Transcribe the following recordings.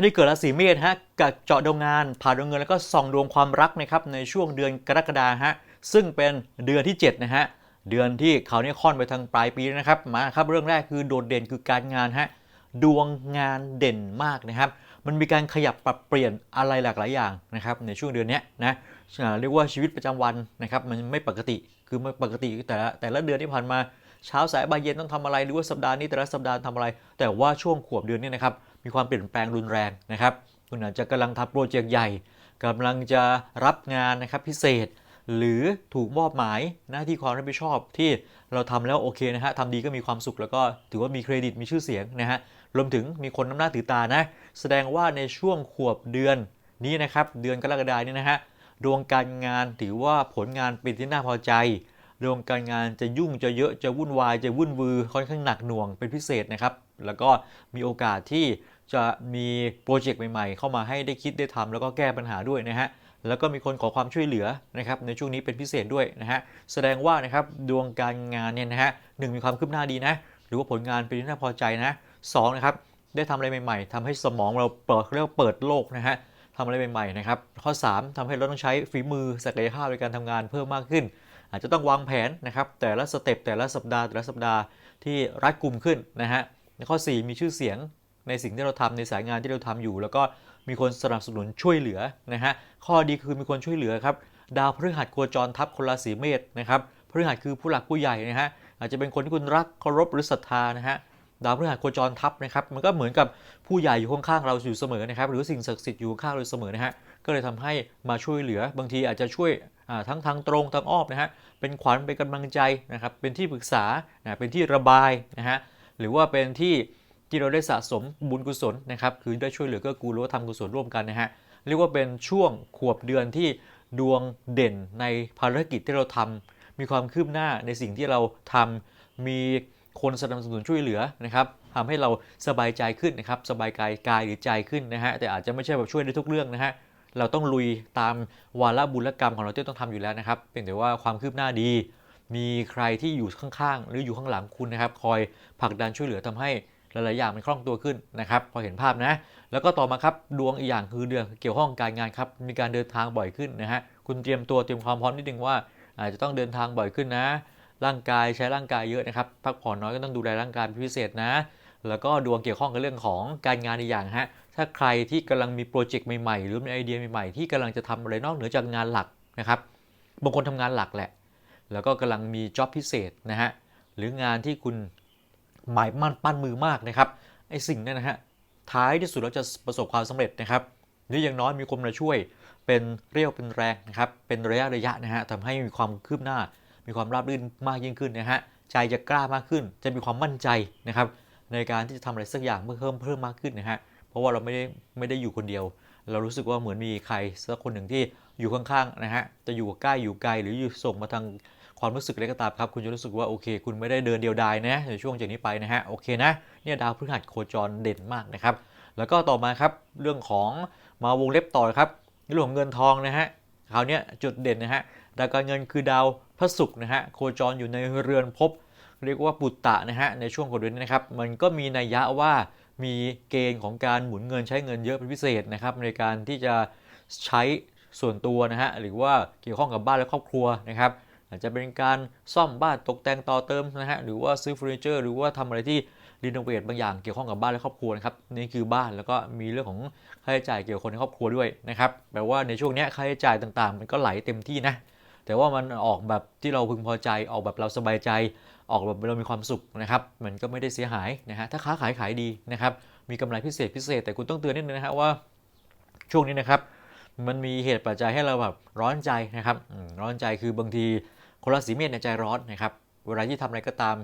ันนี้เกิดราศีเมษฮะกับเจาะดวงงานผ่าดวงเงินแล้วก็ส่องดวงความรักนะครับในช่วงเดือนกรกฎาฮะซึ่งเป็นเดือนที่ 7 นะฮะเดือนที่เขาเนี่ยค่อนไปทางปลายปีนะครับมาครับเรื่องแรกคือโดดเด่นคือการงานฮะดวงงานเด่นมากนะครับมันมีการขยับปรับเปลี่ยนอะไรหลากหลายอย่างนะครับในช่วงเดือนเนี้ยนะเรียกว่าชีวิตประจำวันนะครับมันไม่ปกติคือไม่ปกติแต่ละแต่ละเดือนที่ผ่านมาเช้าสายบ่ายเย็นต้องทำอะไรหรือว่าสัปดาห์นี้แต่ละสัปดาห์ทำอะไร แต่ว่าช่วงขวบเดือนเนี้นะครับ มีความเปลี่ยนแปลงรุนแรงนะครับ คุณอาจจะกำลังทำโปรเจกต์ใหญ่กำลังจะรับงานนะครับพิเศษ หรือถูกมอบหมายหน้าที่ความรับผิดชอบที่เราทำแล้วโอเคนะฮะทำดีก็มีความสุขแล้วก็ถือว่ามีเครดิตมีชื่อเสียงนะฮะรวมถึงมีคนน้ำหน้าถือตานะแสดงว่าในช่วงขวบเดือนนี้นะครับเดือนกรกฎานี้นะฮะดวงการงานถือว่าผลงานเป็นที่น่าพอใจดวงการงานจะยุ่งจะเยอะจะวุ่นวายจะวุ่นวือค่อนข้างหนักหน่วงเป็นพิเศษนะครับ แล้วก็มีโอกาสที่ จะมีโปรเจกต์ใหม่ๆ เข้ามาให้ได้คิดได้ทำแล้วก็แก้ปัญหาด้วยนะฮะแล้วก็มีคนขอความช่วยเหลือนะครับในช่วงนี้เป็นพิเศษด้วยนะฮะแสดงว่านะครับดวงการงานเนี่ยนะฮะหนึ่งมีความคืบหน้าดีนะหรือว่าผลงานเป็นที่น่าพอใจนะสองนะครับได้ทำอะไรใหม่ๆทำให้สมองเราเปิดเรียกว่าเปิดโลกนะฮะทำอะไรใหม่ๆนะครับข้อ 3ทำให้เราต้องใช้ฝีมือศักยภาพในการทำงานเพิ่มมากขึ้น อาจจะต้องวางแผนนะครับแต่ละสเต็ปแต่ละสัปดาห์แต่ละสัปดาห์ที่รัดกุมขึ้นนะฮะข้อ 4 มีชื่อเสียง ในสิ่งที่เราทำในสายงานที่เราทำอยู่ แล้วก็มีคนสนับสนุนช่วยเหลือนะฮะข้อดีคือมีคนช่วยเหลือครับดาวพฤหัสโคจรทับคนราศีเมษนะครับพฤหัสคือผู้หลักผู้ใหญ่นะฮะอาจจะเป็นคนที่คุณรักเคารพหรือศรัทธานะฮะดาวพฤหัสโคจรทับนะครับมันก็เหมือนกับผู้ใหญ่อยู่ข้างๆเราอยู่เสมอนะครับหรือสิ่งศักดิ์สิทธิ์อยู่ข้างเราเสมอนะฮะก็เลยทำให้มาช่วยเหลือบางทีอาจจะช่วยทั้งทางตรงทางอ้อมนะฮะเป็นขวัญเป็นกำลังใจนะครับเป็นที่ปรึกษาเป็นที่ระบายนะฮะหรือว่าเป็นที่ ที่เราได้สะสมบุญกุศลนะครับคือได้ช่วยเหลือเก็กูลหรือว่าทำกุศลร่วมกันนะฮะเรียกว่าเป็นช่วงขวบเดือนที่ดวงเด่นในภารกิจที่เราทำมีความคืบหน้าในสิ่งที่เราทำมีคนสนับสนุนช่วยเหลือนะครับทำให้เราสบายใจขึ้นนะครับสบายกายกายหรือใจขึ้นนะฮะแต่อาจจะไม่ใช่แบบช่วยได้ทุกเรื่องนะฮะเราต้องลุยตามวาระบุญกรรมของเราที่ต้องทำอยู่แล้วนะครับเพียงแต่ว่าความคืบหน้าดี มีใครที่อยู่ข้างๆ หรืออยู่ข้างหลังคุณนะครับ คอยผลักดันช่วยเหลือทำให้ หลายๆอย่างมันคล่องตัวขึ้นนะครับพอเห็นภาพนะ แล้วก็ต่อมาครับดวงอีกอย่างคือเดือนเกี่ยวข้องการงานครับมีการเดินทางบ่อยขึ้นนะฮะคุณเตรียมตัวเตรียมความพร้อมนิดนึงว่าอาจจะต้องเดินทางบ่อยขึ้นนะ ร่างกายใช้ร่างกายเยอะนะครับพักผ่อนน้อยก็ต้องดูแลร่างกายเป็นพิเศษนะ แล้วก็ดวงเกี่ยวข้องกับเรื่องของการงานอีกอย่างฮะถ้าใครที่กำลังมีโปรเจกต์ใหม่ๆ หรือมีไอเดียใหม่ๆที่กำลังจะทำอะไรนอกเหนือจากงานหลักนะครับบางคนทำงานหลักแหละ แล้วก็กำลังมีจ็อบพิเศษนะฮะหรืองานที่คุณ หมายมั่นปั้นมือมากนะครับไอ้สิ่งนั้นนะฮะท้ายที่สุดแล้วจะประสบความสำเร็จนะครับหรืออย่างน้อยมีคนมาช่วยเป็นเรียวเป็นแรงนะครับเป็นระยะระยะนะฮะทำให้มีความคืบหน้า มีความราบรื่นมากยิ่งขึ้นนะฮะใจจะกล้ามากขึ้น จะมีความมั่นใจนะครับในการที่จะทำอะไรสักอย่างเมื่อเพิ่มเพิ่มมากขึ้นนะฮะเพราะว่าเราไม่ได้ไม่ได้อยู่คนเดียว เรารู้สึกว่าเหมือนมีใครสักคนหนึ่งที่อยู่ข้างๆนะฮะจะอยู่ใกล้อยู่ไกลหรืออยู่ส่งมาทาง ความรู้สึกอะไรก็ตามครับ คุณจะรู้สึกว่าโอเค คุณไม่ได้เดินเดียวดายนะในช่วงจากนี้ไปนะฮะโอเคนะเนี่ยดาวพฤหัสโคจรเด่นมากนะครับ แล้วก็ต่อมาครับเรื่องของมาวงเล็บต่อครับเรื่องของเงินทองนะฮะคราวนี้จุดเด่นนะฮะดาวการเงินคือดาวพระศุกร์นะฮะโคจรอยู่ในเรือนภพเรียกว่าปุตตะนะฮะในช่วงกดเดือนนี้นะครับมันก็มีนัยยะว่ามีเกณฑ์ของการหมุนเงินใช้เงินเยอะเป็นพิเศษนะครับในการที่จะใช้ส่วนตัวนะฮะหรือว่าเกี่ยวข้องกับบ้านและครอบครัวนะครับ อาจจะเป็นการซ่อมบ้านตกแต่งต่อเติมนะฮะหรือว่าซื้อเฟอร์นิเจอร์หรือว่าทำอะไรที่รีโนเวทบางอย่างเกี่ยวข้องกับบ้านและครอบครัวนะครับนี่คือบ้านแล้วก็มีเรื่องของค่าใช้จ่ายเกี่ยวกับคนในครอบครัวด้วยนะครับแปลว่าในช่วงนี้ค่าใช้จ่ายต่างๆ มันก็ไหลเต็มที่นะแต่ว่ามันออกแบบที่เราพึงพอใจออกแบบเราสบายใจ ออกแบบเรามีความสุขนะครับมันก็ไม่ได้เสียหายนะฮะถ้าค้าขายขายดีนะครับมีกำไรพิเศษพิเศษ แต่คุณต้องเตือนนิดนึงนะฮะว่าช่วงนี้นะครับมันมีเหตุปัจจัยให้เราแบบร้อนใจนะครับร้อนใจคือบางที คนราศีเมษเนี่ยใจร้อนนะครับ เวลาที่ทำอะไรก็ตาม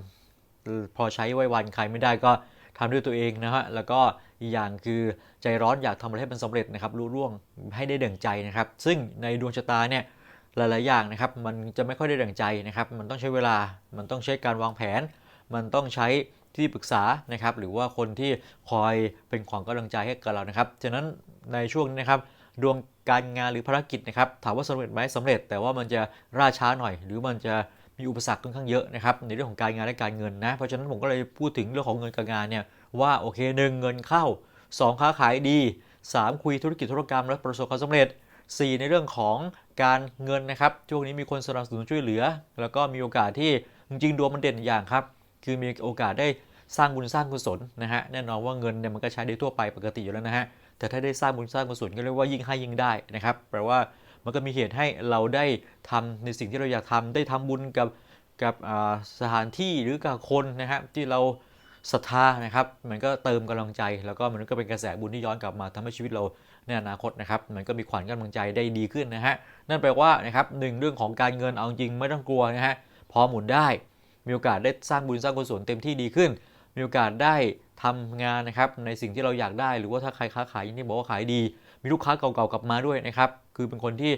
พอใช้ไว้วันใครไม่ได้ก็ทำด้วยตัวเองนะฮะ แล้วก็อีกอย่างคือใจร้อนอยากทำอะไรให้มันสำเร็จนะครับรุ่ร่วงให้ได้เด่งใจนะครับ ซึ่งในดวงชะตาเนี่ยหลาย ๆ อย่างนะครับ มันจะไม่ค่อยได้ดั่งใจนะครับ มันต้องใช้เวลา มันต้องใช้การวางแผน มันต้องใช้ที่ปรึกษานะครับ หรือว่าคนที่คอยเป็นขวัญกำลังใจให้กับเรานะครับ ฉะนั้นในช่วงนี้นะครับ ดวงการงานหรือภารกิจนะครับถามว่าสำเร็จไหมสำเร็จ แต่ว่ามันจะล่าช้าหน่อย หรือมันจะมีอุปสรรคค่อนข้างเยอะนะครับในเรื่องของการงานและการเงินนะเพราะฉะนั้นผมก็เลยพูดถึงเรื่องของเงินการงานเนี่ยว่าโอเคหนึ่งเงินเข้า 2 ค้าขายดี 3 คุยธุรกิจธุรกรรมและประสบความสำเร็จ 4 ในเรื่องของการเงินนะครับช่วงนี้มีคนสนับสนุนช่วยเหลือ แล้วก็มีโอกาสที่จริงๆดวงมันเด่นอย่างครับคือมีโอกาสได้สร้างบุญสร้างกุศลนะฮะแน่นอนว่าเงินเนี่ยมันก็ใช้ได้ทั่วไปปกติอยู่แล้วนะฮะ แต่ถ้าได้สร้างบุญสร้างกุศลก็เรียกว่ายิ่งให้ยิ่งได้นะครับ แปลว่ามันก็มีเหตุให้เราได้ทำในสิ่งที่เราอยากทำได้ทำบุญกับกับสถานที่หรือกับคนนะฮะที่เราศรัทธานะครับ มันก็เติมกำลังใจ แล้วก็มันก็เป็นกระแสบุญที่ย้อนกลับมาทำให้ชีวิตเราในอนาคตนะครับ มันก็มีขวัญกำลังใจได้ดีขึ้นนะฮะนั่นแปลว่านะครับหนึ่งเรื่องของการเงินเอาจริงไม่ต้องกลัวนะฮะพอหมุนได้มีโอกาสได้สร้างบุญสร้างกุศลเต็มที่ดีขึ้น มีโอกาสได้ทำงานนะครับในสิ่งที่เราอยากได้ หรือว่าถ้าใครค้าขายอย่างที่บอกว่าขายดี มีลูกค้าเก่าๆกลับมาด้วยนะครับ คือเป็นคนที่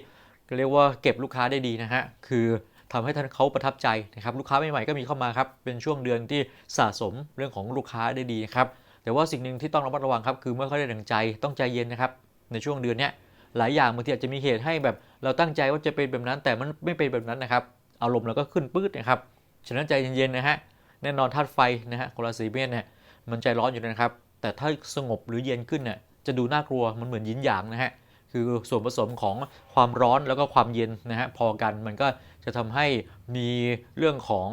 เรียกว่าเก็บลูกค้าได้ดีนะฮะคือทำให้ท่านเขาประทับใจนะครับลูกค้าใหม่ๆก็มีเข้ามาครับเป็นช่วงเดือนที่สะสมเรื่องของลูกค้าได้ดีนะครับแต่ว่าสิ่งหนึ่งที่ต้องระมัดระวังครับคือเมื่อเขาได้ดังใจต้องใจเย็นนะครับในช่วงเดือนนี้หลายอย่างบางทีอาจจะมีเหตุให้แบบเราตั้งใจว่าจะเป็นแบบนั้นแต่มันไม่เป็นแบบนั้นนะครับ อารมณ์เราก็ขึ้นปื๊ดนะครับฉะนั้นใจเย็นๆนะฮะ แน่นอนธาตุไฟนะฮะคนราศีเมษเนี่ยมันใจร้อนอยู่นะครับ แต่ถ้าสงบหรือเย็นขึ้นเนี่ยจะดูน่ากลัวมันเหมือนยินหยางนะฮะคือส่วนผสมของความร้อนแล้วก็ความเย็นนะฮะพอกันมันก็จะทำให้มีเรื่องของ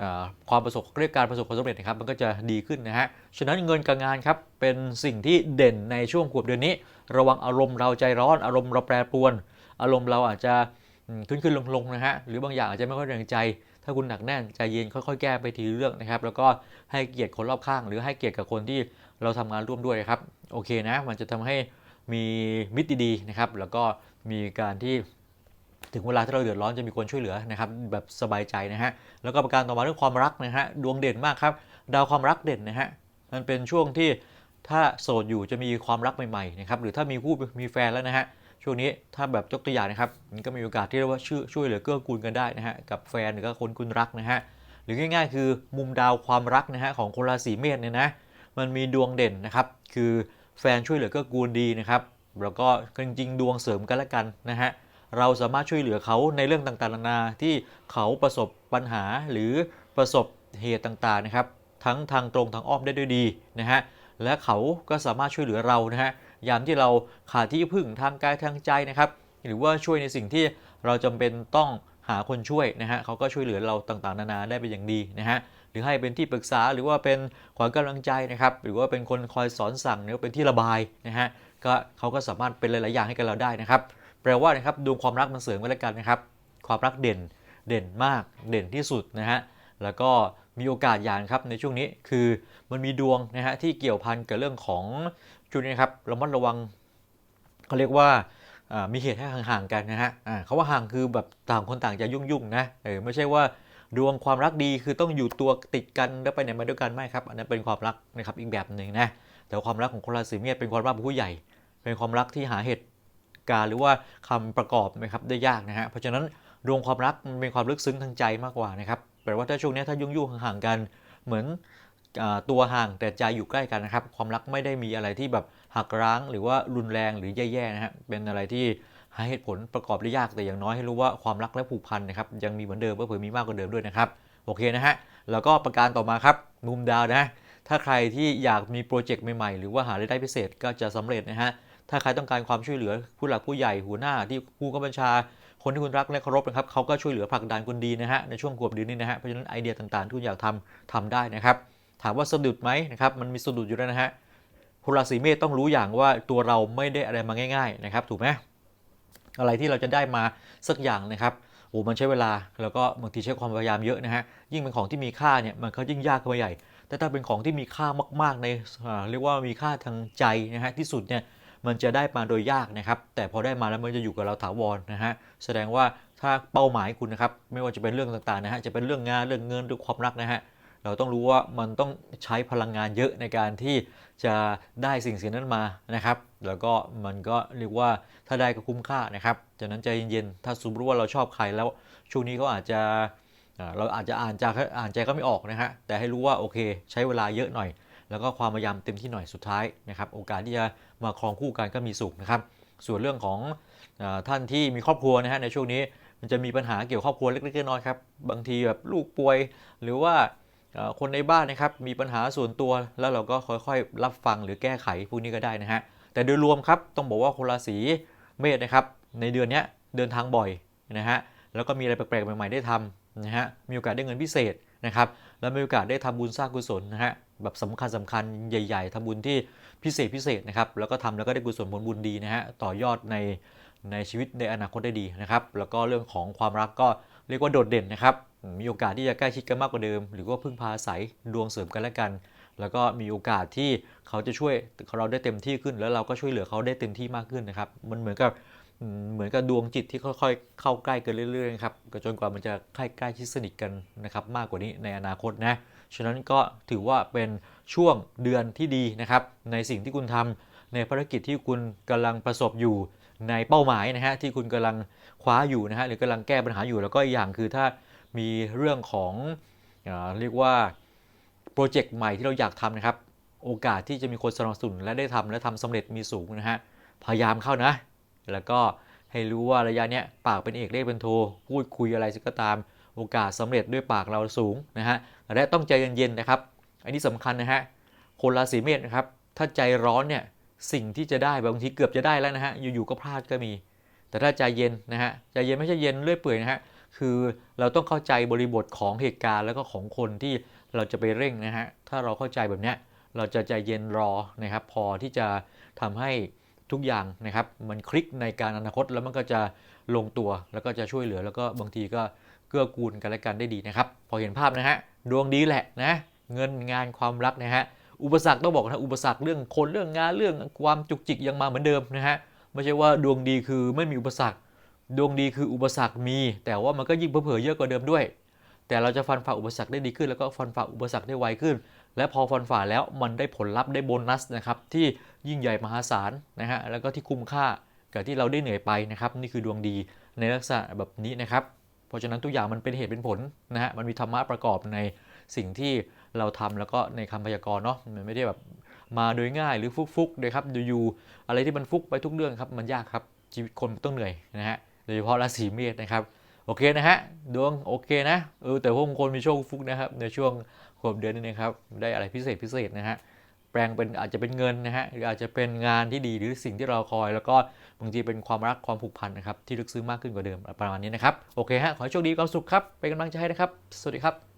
อความประสบเรียกการประสบความสำเร็จนะครับมันก็จะดีขึ้นนะฮะฉะนั้นเงินกับงานครับเป็นสิ่งที่เด่นในช่วงขวบเดือนนี้ ระวังอารมณ์เราใจร้อนอารมณ์เราแปรปรวน อารมณ์เราอาจจะขึ้นขึ้นลงลงๆนะฮะหรือบางอย่างอาจจะไม่ค่อยแรงใจ ถ้าคุณหนักแน่นใจเย็นค่อยๆ แก้ไปทีเรื่องนะครับ แล้วก็ให้เกียรติคนรอบข้าง หรือให้เกียรติกับคนที่เราทำงานร่วมด้วยครับ โอเคนะ มันจะทำให้มีมิตรดีๆนะครับ แล้วก็มีการที่ถึงเวลาที่เราเดือดร้อนจะมีคนช่วยเหลือนะครับแบบสบายใจนะฮะแล้วก็ประการต่อมาเรื่องความรักนะฮะดวงเด่นมากครับดาวความรักเด่นนะฮะมันเป็นช่วงที่ถ้าโสดอยู่จะมีความรักใหม่ๆนะครับหรือถ้ามีคู่มีแฟนแล้วนะฮะ ช่วงนี้ถ้าแบบยกตัวอย่างนะครับก็มีโอกาสที่เรียกว่าช่วยช่วยเหลือเกื้อกูลกันได้นะฮะกับแฟนหรือก็คนคุณรักนะฮะหรือง่ายๆ คือมุมดาวความรักนะฮะของคนราศีเมษเนี่ยนะมันมีดวงเด่นนะครับคือแฟนช่วยเหลือเกื้อกูลดีนะครับแล้วก็จริงๆ ดวงเสริมกันละกันนะฮะเราสามารถช่วยเหลือเขาในเรื่องต่างๆนานาที่เขาประสบปัญหาหรือประสบเหตุต่างๆนะครับ ทั้งทางตรงทางอ้อมได้ด้วยดีนะฮะและเขาก็สามารถช่วยเหลือเรานะฮะ ยามที่เราขาดที่พึ่งทางกายทางใจนะครับ หรือว่าช่วยในสิ่งที่เราจำเป็นต้องหาคนช่วยนะฮะเขาก็ช่วยเหลือเราต่างๆ นานาได้เป็นอย่างดีนะฮะหรือให้เป็นที่ปรึกษาหรือว่าเป็นขวัญกำลังใจนะครับ หรือว่าเป็นคนคอยสอนสั่งหรือเป็นที่ระบายนะฮะก็เขาก็สามารถเป็นหลายๆอย่างให้กับเราได้นะครับ แปลว่านะครับดวงความรักมันเสริมกันแล้วกันนะครับ ความรักเด่นเด่นมากเด่นที่สุดนะฮะแล้วก็มีโอกาสอย่างครับในช่วงนี้คือมันมีดวงนะฮะที่เกี่ยวพันกับเรื่องของ ช่วงนี้ครับระมัดระวังเขาเรียกว่ามีเหตุให้ห่างๆกันนะฮะเขาว่าห่างคือแบบต่างคนต่างจะยุ่งๆนะเออไม่ใช่ว่าดวงความรักดีคือต้องอยู่ตัวติดกันแล้วไปไหนมาด้วยกันไม่ครับ อันนั้นเป็นความรักนะครับอีกแบบหนึ่งนะแต่ความรักของคนราศีเมษเป็นความรักผู้ใหญ่ เป็นความรักที่หาเหตุการ์หรือว่าคำประกอบนะครับได้ยากนะฮะเพราะฉะนั้นดวงความรักมันเป็นความลึกซึ้งทางใจมากกว่านะครับแปลว่าถ้าช่วงนี้ถ้ายุ่งๆห่างๆกัน เหมือน ตัวห่างแต่ใจอยู่ใกล้กันนะครับ ความรักไม่ได้มีอะไรที่แบบหักร้างหรือว่ารุนแรงหรือแย่ๆนะฮะเป็นอะไรที่หาเหตุผลประกอบได้ยากแต่อย่างน้อยให้รู้ว่าความรักและผูกพันนะครับยังมีเหมือนเดิมเผื่อมีมากกว่าเดิมด้วยนะครับโอเคนะฮะแล้วก็ประการต่อมาครับมุมดาวนะถ้าใครที่อยากมีโปรเจกต์ใหม่ๆ หรือว่าหารายได้พิเศษก็จะสำเร็จนะฮะถ้าใครต้องการความช่วยเหลือผู้หลักผู้ใหญ่หัวหน้าที่ผู้กำกับบัญชา คนที่คุณรักและเคารพนะครับเขาก็ช่วยเหลือผลักดันคุณดีนะฮะในช่วงขวบเดือนนี้นะฮะเพราะฉะนั้นไอเดียต่างๆที่คุณอยากทำทำได้นะครับ ถามว่าสะดุดไหมนะครับมันมีสะดุดอยู่แล้วนะฮะคนราศีเมษต้องรู้อย่างว่าตัวเราไม่ได้อะไรมาง่าย ๆนะครับ ถูกไหมอะไรที่เราจะได้มาสักอย่างนะครับโอ้มันใช้เวลาแล้วก็บางทีใช้ความพยายามเยอะนะฮะยิ่งเป็นของที่มีค่าเนี่ยมันก็ยิ่งยากขึ้นไปใหญ่ แต่ถ้าเป็นของที่มีค่ามากๆในเรียกว่ามีค่าทางใจนะฮะที่สุดเนี่ยมันจะได้มาโดยยากนะครับ แต่พอได้มาแล้วมันจะอยู่กับเราถาวรนะฮะแสดงว่าถ้าเป้าหมายคุณนะครับไม่ว่าจะเป็นเรื่องต่างๆนะฮะจะเป็นเรื่องงานเรื่องเงินหรือความรักนะฮะ เราต้องรู้ว่ามันต้องใช้พลังงานเยอะในการที่จะได้สิ่งสิ่งนั้นมานะครับ แล้วก็มันก็เรียกว่าถ้าได้ก็คุ้มค่านะครับจากนั้นใจเย็นๆถ้าสมมติว่าเราชอบใครแล้วช่วงนี้เขาอาจจะเราอาจจะอ่านใจอ่านใจก็ไม่ออกนะฮะแต่ให้รู้ว่าโอเค ใช้เวลาเยอะหน่อย แล้วก็ความพยายามเต็มที่หน่อยสุดท้ายนะครับ โอกาสที่จะมาครองคู่กันก็มีสูงนะครับ ส่วนเรื่องของอท่านที่มีครอบครัวนะฮะในช่วงนี้มันจะมีปัญหาเกี่ยวกับครอบครัวเล็กๆน้อยๆครับบางทีแบบลูกป่วยหรือว่า คนในบ้านนะครับมีปัญหาส่วนตัวแล้วเราก็ค่อยๆ รับฟังหรือแก้ไขพวกนี้ก็ได้นะฮะแต่โดยรวมครับต้องบอกว่าคนราศีเมษนะครับในเดือนนี้เดินทางบ่อยนะฮะแล้วก็มีอะไรแปลกๆ ใหม่ๆได้ทำนะฮะมีโอกาสได้เงินพิเศษนะครับแล้วมีโอกาสได้ทำบุญสร้างกุศลนะฮะแบบสำคัญสำคัญใหญ่ ๆทำบุญที่พิเศษพิเศษนะครับแล้วก็ทำแล้วก็ได้กุศลผลบุญดีนะฮะต่อยอดในในชีวิตในอนาคตได้ดีนะครับแล้วก็เรื่องของความรักก็ เรียกว่าโดดเด่นนะครับ มีโอกาสที่จะใกล้ชิดกันมากกว่าเดิม หรือว่าพึ่งพาอาศัยดวงเสริมกันและกัน แล้วก็มีโอกาสที่เขาจะช่วยเราได้เต็มที่ขึ้น แล้วเราก็ช่วยเหลือเขาได้เต็มที่มากขึ้นนะครับ มันเหมือนกับเหมือนกับดวงจิตที่ค่อยๆ เข้าใกล้กันเรื่อยๆครับจนกว่ามันจะใกล้ใกล้ชิดสนิทกันนะครับมากกว่านี้ในอนาคตนะฉะนั้นก็ถือว่าเป็นช่วงเดือนที่ดีนะครับในสิ่งที่คุณทำในภารกิจที่คุณกำลังประสบอยู่ ในเป้าหมายนะฮะที่คุณกำลังคว้าอยู่นะฮะหรือกำลังแก้ปัญหาอยู่แล้วก็อีกอย่างคือถ้ามีเรื่องของเอเรียกว่าโปรเจกต์ใหม่ที่เราอยากทำนะครับ โอกาสที่จะมีคนสนับสนุนและได้ทำและทำสำเร็จมีสูงนะฮะพยายามเข้านะ แล้วก็ให้รู้ว่าระยะเนี้ยปากเป็นเอกเลขเป็นโท พูดคุยอะไรก็ตาม โอกาสสำเร็จด้วยปากเราสูงนะฮะและต้องใจเย็นๆนะครับ อันนี้สำคัญนะฮะคนราศีเมษนะครับถ้าใจร้อนเนี่ย สิ่งที่จะได้บางทีเกือบจะได้แล้วนะฮะอยู่ๆก็พลาดก็มี แต่ถ้าใจเย็นนะฮะใจเย็นไม่ใช่เย็นเรื่อยเปื่อยนะฮะคือเราต้องเข้าใจบริบทของเหตุการณ์แล้วก็ของคนที่เราจะไปเร่งนะฮะถ้าเราเข้าใจแบบเนี้ยเราจะใจเย็นรอนะครับ พอที่จะทำให้ทุกอย่างนะครับ มันคลิกในการอนาคตแล้วมันก็จะลงตัวแล้วก็จะช่วยเหลือ แล้วก็บางทีก็เกื้อกูลกันและกันได้ดีนะครับ พอเห็นภาพนะฮะดวงดีแหละนะเงินงานความรักนะฮะ อุปสรรคต้องบอกนะอุปสรรคเรื่องคนเรื่องงานเรื่องความจุกจิกยังมาเหมือนเดิมนะฮะไม่ใช่ว่าดวงดีคือไม่มีอุปสรรค ดวงดีคืออุปสรรคมี แต่ว่ามันก็ยิ่งเผลอเยอะกว่าเดิมด้วย แต่เราจะฟันฝ่าอุปสรรคได้ดีขึ้น แล้วก็ฟันฝ่าอุปสรรคได้ไวขึ้น และพอฟันฝ่าแล้วมันได้ผลลัพธ์ได้โบนัสนะครับที่ยิ่งใหญ่มหาศาลนะฮะแล้วก็ที่คุ้มค่ากับที่เราได้เหนื่อยไปนะครับนี่คือดวงดีในลักษณะแบบนี้นะครับ เพราะฉะนั้นทุกอย่างมันเป็นเหตุเป็นผลนะฮะมันมีธรรมะประกอบในสิ่งที่ เราทำแล้วก็ในคำพยากรณ์เนาะมันไม่ได้แบบมาโดยง่ายหรือฟุกๆเลยครับอยู่ๆอะไรที่มันฟุกไปทุกเรื่องครับมันยากครับชีวิตคนต้องเหนื่อยนะฮะโดยเฉพาะราศีเมษนะครับโอเคนะฮะดวงโอเคนะเออแต่พวกบางคนมีโชคฟุกนะครับในช่วงขวบเดือนนี้นะครับได้อะไรพิเศษพิเศษนะฮะแปลงเป็นอาจจะเป็นเงินนะฮะหรืออาจจะเป็นงานที่ดีหรือสิ่งที่เราคอย แล้วก็บางทีเป็นความรักความผูกพันนะครับที่ลึกซึ้งมากขึ้นกว่าเดิมประมาณนี้นะครับโอเคฮะขอให้โชคดีความสุขครับเป็นกำลังใจให้นะครับ สวัสดีครับ